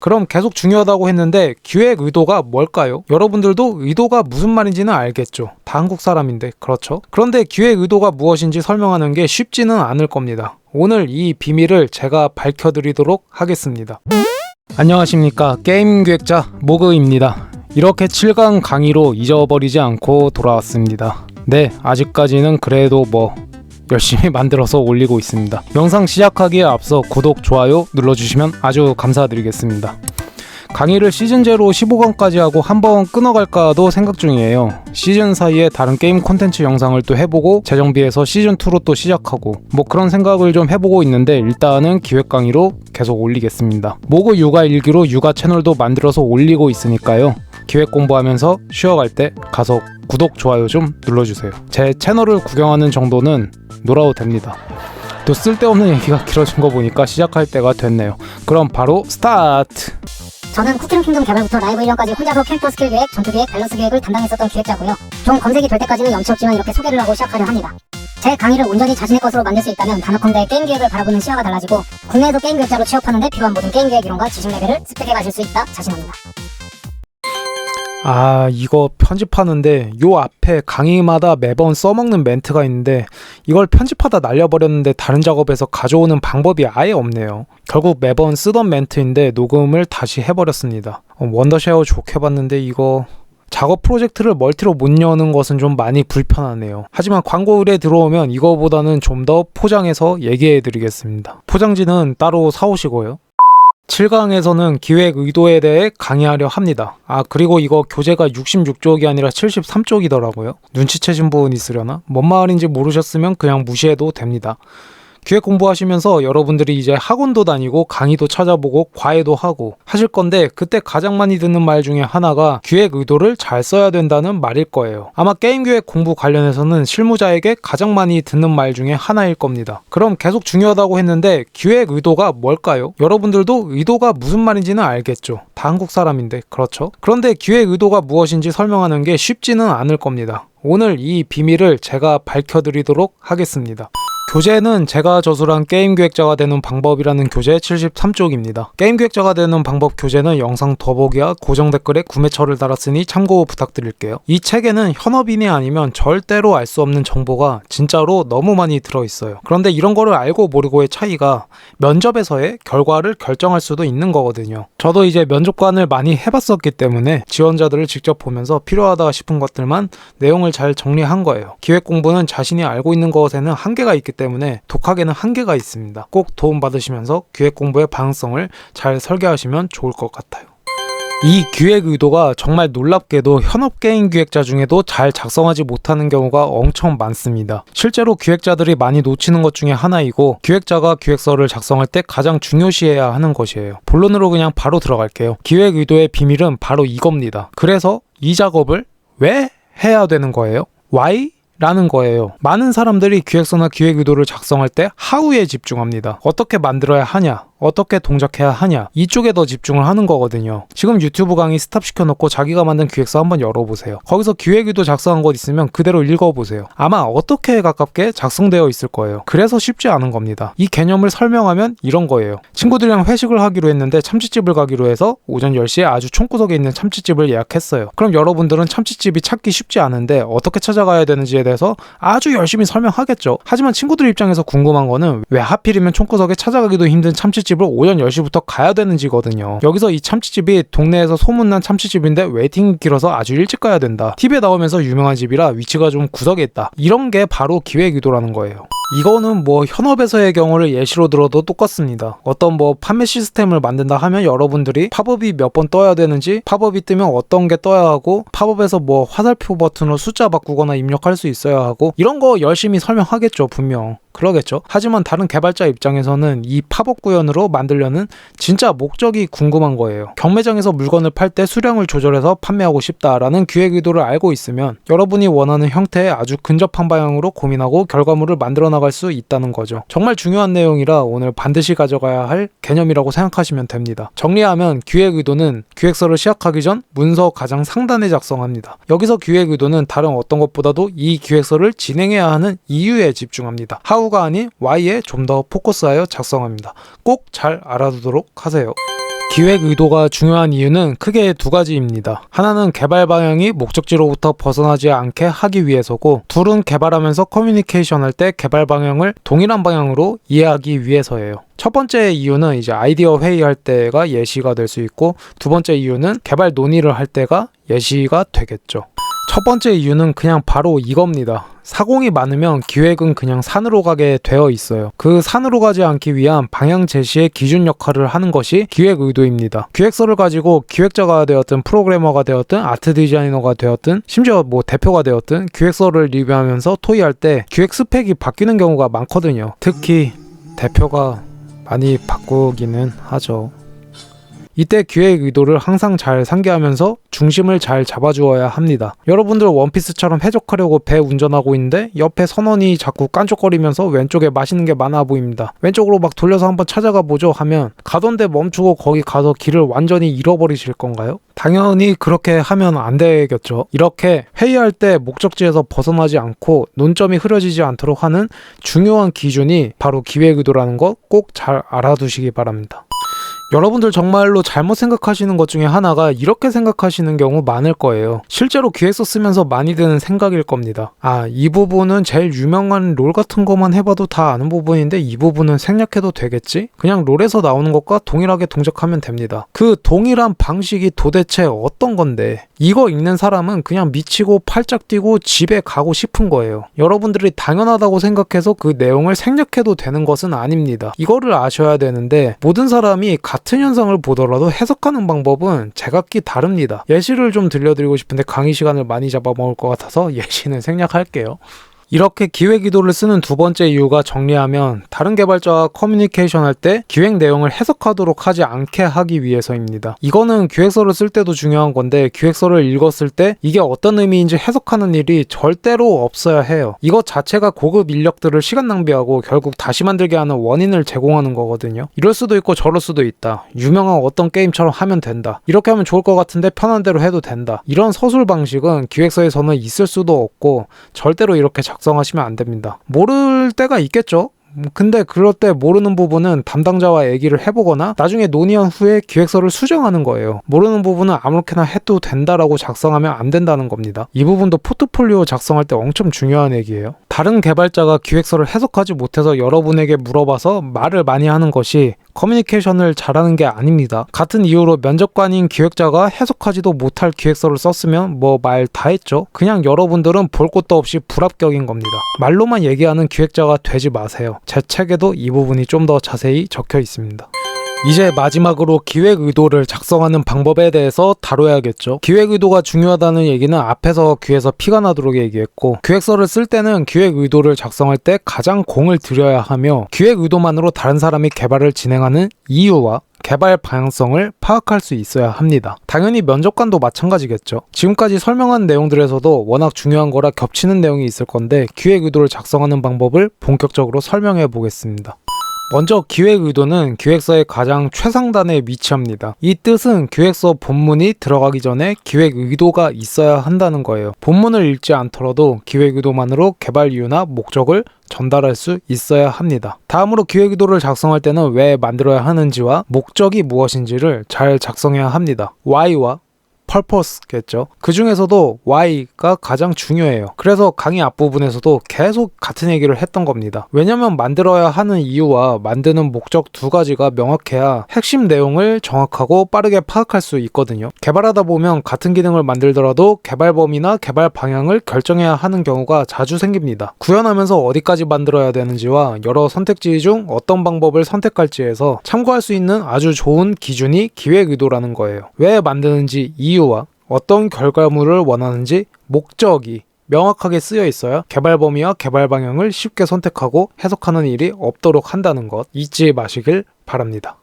그럼 계속 중요하다고 했는데 기획 의도가 뭘까요? 여러분들도 의도가 무슨 말인지는 알겠죠. 다 한국 사람인데 그렇죠? 그런데 기획 의도가 무엇인지 설명하는 게 쉽지는 않을 겁니다. 오늘 이 비밀을 제가 밝혀드리도록 하겠습니다. 안녕하십니까 게임 기획자 모그입니다. 이렇게 7강 강의로 잊어버리지 않고 돌아왔습니다. 네, 아직까지는 그래도 뭐 열심히 만들어서 올리고 있습니다. 영상 시작하기에 앞서 구독, 좋아요 눌러주시면 아주 감사드리겠습니다. 강의를 시즌 제로 15강까지 하고 한번 끊어갈까도 생각 중이에요. 시즌 사이에 다른 게임 콘텐츠 영상을 또 해보고 재정비해서 시즌 2로 또 시작하고 뭐 그런 생각을 좀 해보고 있는데 일단은 기획 강의로 계속 올리겠습니다. 모고 육아 일기로 육아 채널도 만들어서 올리고 있으니까요. 기획 공부하면서 쉬어갈 때 가서 구독, 좋아요 좀 눌러주세요. 제 채널을 구경하는 정도는 놀아도 됩니다. 또 쓸데없는 얘기가 길어진 거 보니까 시작할 때가 됐네요. 그럼 바로 스타트! 저는 쿠키룸 킹덤 개발부터 라이브 1년까지 혼자서 캐릭터 스킬 기획, 전투 기획, 밸런스 기획을 담당했었던 기획자고요. 좀 검색이 될 때까지는 염치 없지만 이렇게 소개를 하고 시작하려 합니다. 제 강의를 온전히 자신의 것으로 만들 수 있다면 단어컨대 게임 기획을 바라보는 시야가 달라지고 국내에서 게임 기획자로 취업하는 데 필요한 모든 게임 기획 이론과 지식 레벨을 습득해 가실 수 있다 자신합니다. 아, 이거 편집하는데 요 앞에 강의마다 매번 써먹는 멘트가 있는데 이걸 편집하다 날려버렸는데 다른 작업에서 가져오는 방법이 아예 없네요. 결국 매번 쓰던 멘트인데 녹음을 다시 해버렸습니다. 어, 원더쉐어 좋게 봤는데 이거 작업 프로젝트를 멀티로 못 여는 것은 좀 많이 불편하네요. 하지만 광고 의뢰 들어오면 이거보다는 좀 더 포장해서 얘기해 드리겠습니다. 포장지는 따로 사오시고요. 7강에서는 기획 의도에 대해 강의하려 합니다. 아, 그리고 이거 교재가 66쪽이 아니라 73쪽이더라고요. 눈치채신 분 있으려나? 뭔 말인지 모르셨으면 그냥 무시해도 됩니다. 기획 공부하시면서 여러분들이 이제 학원도 다니고 강의도 찾아보고 과외도 하고 하실 건데 그때 가장 많이 듣는 말 중에 하나가 기획 의도를 잘 써야 된다는 말일 거예요. 아마 게임 기획 공부 관련해서는 실무자에게 가장 많이 듣는 말 중에 하나일 겁니다. 그럼 계속 중요하다고 했는데 기획 의도가 뭘까요? 여러분들도 의도가 무슨 말인지는 알겠죠. 다 한국 사람인데 그렇죠? 그런데 기획 의도가 무엇인지 설명하는 게 쉽지는 않을 겁니다. 오늘 이 비밀을 제가 밝혀드리도록 하겠습니다. 교재는 제가 저술한 게임 기획자가 되는 방법이라는 교재 73쪽입니다. 게임 기획자가 되는 방법 교재는 영상 더보기와 고정 댓글에 구매처를 달았으니 참고 부탁드릴게요. 이 책에는 현업인이 아니면 절대로 알 수 없는 정보가 진짜로 너무 많이 들어있어요. 그런데 이런 거를 알고 모르고의 차이가 면접에서의 결과를 결정할 수도 있는 거거든요. 저도 이제 면접관을 많이 해봤었기 때문에 지원자들을 직접 보면서 필요하다 싶은 것들만 내용을 잘 정리한 거예요. 기획 공부는 자신이 알고 있는 것에는 한계가 있기 때문에 독학에는 한계가 있습니다. 꼭 도움 받으시면서 기획 공부의 방향성을 잘 설계하시면 좋을 것 같아요. 이 기획 의도가 정말 놀랍게도 현업 게임 기획자 중에도 잘 작성하지 못하는 경우가 엄청 많습니다. 실제로 기획자들이 많이 놓치는 것 중에 하나이고 기획자가 기획서를 작성할 때 가장 중요시해야 하는 것이에요. 본론으로 그냥 바로 들어갈게요. 기획 의도의 비밀은 바로 이겁니다. 그래서 이 작업을 왜 해야 되는 거예요? Why? 라는 거예요. 많은 사람들이 기획서나 기획 의도를 작성할 때 하우에 집중합니다. 어떻게 만들어야 하냐? 어떻게 동작해야 하냐. 이쪽에 더 집중을 하는 거거든요. 지금 유튜브 강의 스탑 시켜 놓고 자기가 만든 기획서 한번 열어보세요. 거기서 기획의도 작성한 것 있으면 그대로 읽어보세요. 아마 어떻게 가깝게 작성되어 있을 거예요. 그래서 쉽지 않은 겁니다. 이 개념을 설명하면 이런 거예요. 친구들이랑 회식을 하기로 했는데 참치집을 가기로 해서 오전 10시에 아주 총구석에 있는 참치집을 예약했어요. 그럼 여러분들은 참치집이 찾기 쉽지 않은데 어떻게 찾아가야 되는지에 대해서 아주 열심히 설명하겠죠. 하지만 친구들 입장에서 궁금한 거는 왜 하필이면 총구석에 찾아가기도 힘든 참치 참치집을 오전 10시부터 가야 되는지거든요. 여기서 이 참치집이 동네에서 소문난 참치집인데 웨이팅이 길어서 아주 일찍 가야 된다. TV에 나오면서 유명한 집이라 위치가 좀 구석에 있다. 이런 게 바로 기획 의도라는 거예요. 이거는 뭐 현업에서의 경우를 예시로 들어도 똑같습니다. 어떤 뭐 판매 시스템을 만든다 하면 여러분들이 팝업이 몇 번 떠야 되는지 팝업이 뜨면 어떤 게 떠야 하고 팝업에서 뭐 화살표 버튼으로 숫자 바꾸거나 입력할 수 있어야 하고 이런 거 열심히 설명하겠죠 분명. 그러겠죠. 하지만 다른 개발자 입장에서는 이 팝업 구현으로 만들려는 진짜 목적이 궁금한 거예요. 경매장에서 물건을 팔 때 수량을 조절해서 판매하고 싶다라는 기획 의도를 알고 있으면 여러분이 원하는 형태에 아주 근접한 방향으로 고민하고 결과물을 만들어 나갈 수 있다는 거죠. 정말 중요한 내용이라 오늘 반드시 가져가야 할 개념이라고 생각하시면 됩니다. 정리하면 기획 의도는 기획서를 시작하기 전 문서 가장 상단에 작성합니다. 여기서 기획 의도는 다른 어떤 것보다도 이 기획서를 진행해야 하는 이유에 집중합니다. 하우 가 아닌 Y에 좀 더 포커스하여 작성합니다. 꼭 잘 알아두도록 하세요. 기획 의도가 중요한 이유는 크게 두 가지입니다. 하나는 개발 방향이 목적지로부터 벗어나지 않게 하기 위해서고, 둘은 개발하면서 커뮤니케이션 할 때 개발 방향을 동일한 방향으로 이해하기 위해서예요. 첫 번째 이유는 이제 아이디어 회의할 때가 예시가 될 수 있고, 두 번째 이유는 개발 논의를 할 때가 예시가 되겠죠. 첫 번째 이유는 그냥 바로 이겁니다. 사공이 많으면 기획은 그냥 산으로 가게 되어 있어요. 그 산으로 가지 않기 위한 방향 제시의 기준 역할을 하는 것이 기획 의도입니다. 기획서를 가지고 기획자가 되었든 프로그래머가 되었든 아트 디자이너가 되었든 심지어 뭐 대표가 되었든 기획서를 리뷰하면서 토의할 때 기획 스펙이 바뀌는 경우가 많거든요. 특히 대표가 많이 바꾸기는 하죠. 이때 기획 의도를 항상 잘 상기하면서 중심을 잘 잡아주어야 합니다. 여러분들 원피스처럼 해적하려고 배 운전하고 있는데 옆에 선원이 자꾸 깐족거리면서 왼쪽에 맛있는 게 많아 보입니다. 왼쪽으로 막 돌려서 한번 찾아가 보죠 하면 가던데 멈추고 거기 가서 길을 완전히 잃어버리실 건가요? 당연히 그렇게 하면 안 되겠죠. 이렇게 회의할 때 목적지에서 벗어나지 않고 논점이 흐려지지 않도록 하는 중요한 기준이 바로 기획 의도라는 거꼭잘 알아두시기 바랍니다. 여러분들 정말로 잘못 생각하시는 것 중에 하나가 이렇게 생각하시는 경우 많을 거예요. 실제로 기획서 쓰면서 많이 드는 생각일 겁니다. 아, 이 부분은 제일 유명한 롤 같은 것만 해봐도 다 아는 부분인데 이 부분은 생략해도 되겠지? 그냥 롤에서 나오는 것과 동일하게 동작하면 됩니다. 그 동일한 방식이 도대체 어떤 건데? 이거 읽는 사람은 그냥 미치고 팔짝 뛰고 집에 가고 싶은 거예요. 여러분들이 당연하다고 생각해서 그 내용을 생략해도 되는 것은 아닙니다. 이거를 아셔야 되는데 모든 사람이 같은 현상을 보더라도 해석하는 방법은 제각기 다릅니다. 예시를 좀 들려드리고 싶은데 강의 시간을 많이 잡아먹을 것 같아서 예시는 생략할게요. 이렇게 기획 의도를 쓰는 두 번째 이유가 정리하면 다른 개발자와 커뮤니케이션 할 때 기획 내용을 해석하도록 하지 않게 하기 위해서입니다. 이거는 기획서를 쓸 때도 중요한 건데 기획서를 읽었을 때 이게 어떤 의미인지 해석하는 일이 절대로 없어야 해요. 이것 자체가 고급 인력들을 시간 낭비하고 결국 다시 만들게 하는 원인을 제공하는 거거든요. 이럴 수도 있고 저럴 수도 있다. 유명한 어떤 게임처럼 하면 된다. 이렇게 하면 좋을 것 같은데 편한 대로 해도 된다. 이런 서술 방식은 기획서에서는 있을 수도 없고 절대로 이렇게 작 성하시면 안 됩니다. 모를 때가 있겠죠? 음, 근데 그럴 때 모르는 부분은 담당자와 얘기를 해보거나 나중에 논의한 후에 기획서를 수정하는 거예요. 모르는 부분은 아무렇게나 해도 된다라고 작성하면 안 된다는 겁니다. 이 부분도 포트폴리오 작성할 때 엄청 중요한 얘기예요. 다른 개발자가 기획서를 해석하지 못해서 여러분에게 물어봐서 말을 많이 하는 것이 커뮤니케이션을 잘하는 게 아닙니다. 같은 이유로 면접관인 기획자가 해석하지도 못할 기획서를 썼으면 뭐 말 다 했죠. 그냥 여러분들은 볼 것도 없이 불합격인 겁니다. 말로만 얘기하는 기획자가 되지 마세요. 제 책에도 이 부분이 좀 더 자세히 적혀 있습니다. 이제 마지막으로 기획 의도를 작성하는 방법에 대해서 다뤄야겠죠. 기획 의도가 중요하다는 얘기는 앞에서 귀에서 피가 나도록 얘기했고, 기획서를 쓸 때는 기획 의도를 작성할 때 가장 공을 들여야 하며, 기획 의도만으로 다른 사람이 개발을 진행하는 이유와 개발 방향성을 파악할 수 있어야 합니다. 당연히 면접관도 마찬가지겠죠. 지금까지 설명한 내용들에서도 워낙 중요한 거라 겹치는 내용이 있을 건데 기획 의도를 작성하는 방법을 본격적으로 설명해 보겠습니다. 먼저 기획 의도는 기획서의 가장 최상단에 위치합니다. 이 뜻은 기획서 본문이 들어가기 전에 기획 의도가 있어야 한다는 거예요. 본문을 읽지 않더라도 기획 의도만으로 개발 이유나 목적을 전달할 수 있어야 합니다. 다음으로 기획 의도를 작성할 때는 왜 만들어야 하는지와 목적이 무엇인지를 잘 작성해야 합니다. why와 purpose겠죠. 그 중에서도 why가 가장 중요해요. 그래서 강의 앞부분에서도 계속 같은 얘기를 했던 겁니다. 왜냐면 만들어야 하는 이유와 만드는 목적 두 가지가 명확해야 핵심 내용을 정확하고 빠르게 파악할 수 있거든요. 개발하다 보면 같은 기능을 만들더라도 개발 범위나 개발 방향을 결정해야 하는 경우가 자주 생깁니다. 구현하면서 어디까지 만들어야 되는지와 여러 선택지 중 어떤 방법을 선택할지에서 참고할 수 있는 아주 좋은 기준이 기획 의도라는 거예요. 왜 만드는지 이유 와 어떤 결과물을 원하는지 목적이 명확하게 쓰여 있어야 개발 범위와 개발 방향을 쉽게 선택하고 해석하는 일이 없도록 한다는 것 잊지 마시길 바랍니다.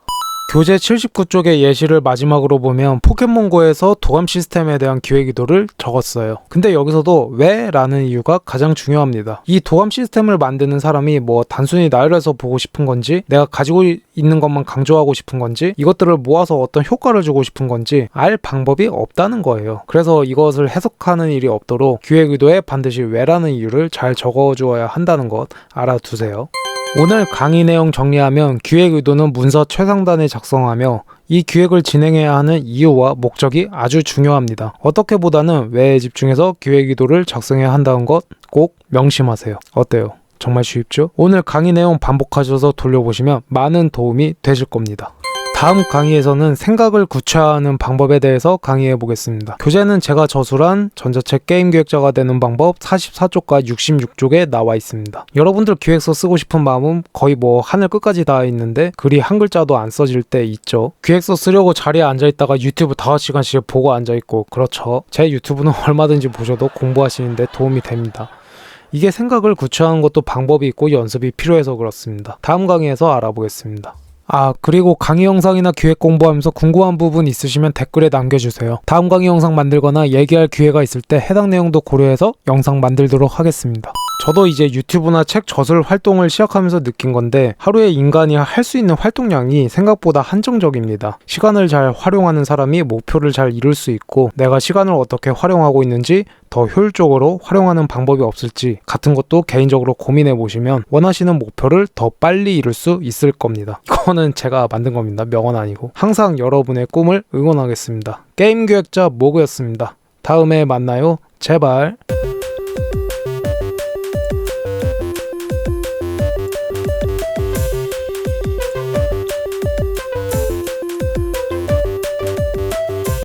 교재 79쪽의 예시를 마지막으로 보면 포켓몬고에서 도감 시스템에 대한 기획 의도를 적었어요. 근데 여기서도 왜? 라는 이유가 가장 중요합니다. 이 도감 시스템을 만드는 사람이 뭐 단순히 나열해서 보고 싶은 건지 내가 가지고 있는 것만 강조하고 싶은 건지 이것들을 모아서 어떤 효과를 주고 싶은 건지 알 방법이 없다는 거예요. 그래서 이것을 해석하는 일이 없도록 기획 의도에 반드시 왜라는 이유를 잘 적어주어야 한다는 것 알아두세요. 오늘 강의 내용 정리하면 기획 의도는 문서 최상단에 작성하며 이 기획을 진행해야 하는 이유와 목적이 아주 중요합니다. 어떻게 보다는 왜에 집중해서 기획 의도를 작성해야 한다는 것 꼭 명심하세요. 어때요? 정말 쉽죠? 오늘 강의 내용 반복하셔서 돌려보시면 많은 도움이 되실 겁니다. 다음 강의에서는 생각을 구체화하는 방법에 대해서 강의해 보겠습니다. 교재는 제가 저술한 전자책 게임 기획자가 되는 방법 44쪽과 66쪽에 나와 있습니다. 여러분들 기획서 쓰고 싶은 마음은 거의 뭐 하늘 끝까지 닿아 있는데 글이 한 글자도 안 써질 때 있죠. 기획서 쓰려고 자리에 앉아 있다가 유튜브 5시간씩 보고 앉아 있고 그렇죠. 제 유튜브는 얼마든지 보셔도 공부하시는데 도움이 됩니다. 이게 생각을 구체화하는 것도 방법이 있고 연습이 필요해서 그렇습니다. 다음 강의에서 알아보겠습니다. 아, 그리고 강의 영상이나 기획 공부하면서 궁금한 부분 있으시면 댓글에 남겨주세요. 다음 강의 영상 만들거나 얘기할 기회가 있을 때 해당 내용도 고려해서 영상 만들도록 하겠습니다. 저도 이제 유튜브나 책 저술 활동을 시작하면서 느낀 건데 하루에 인간이 할 수 있는 활동량이 생각보다 한정적입니다. 시간을 잘 활용하는 사람이 목표를 잘 이룰 수 있고 내가 시간을 어떻게 활용하고 있는지 더 효율적으로 활용하는 방법이 없을지 같은 것도 개인적으로 고민해 보시면 원하시는 목표를 더 빨리 이룰 수 있을 겁니다. 이거는 제가 만든 겁니다. 명언 아니고. 항상 여러분의 꿈을 응원하겠습니다. 게임 기획자 모그였습니다. 다음에 만나요. 제발.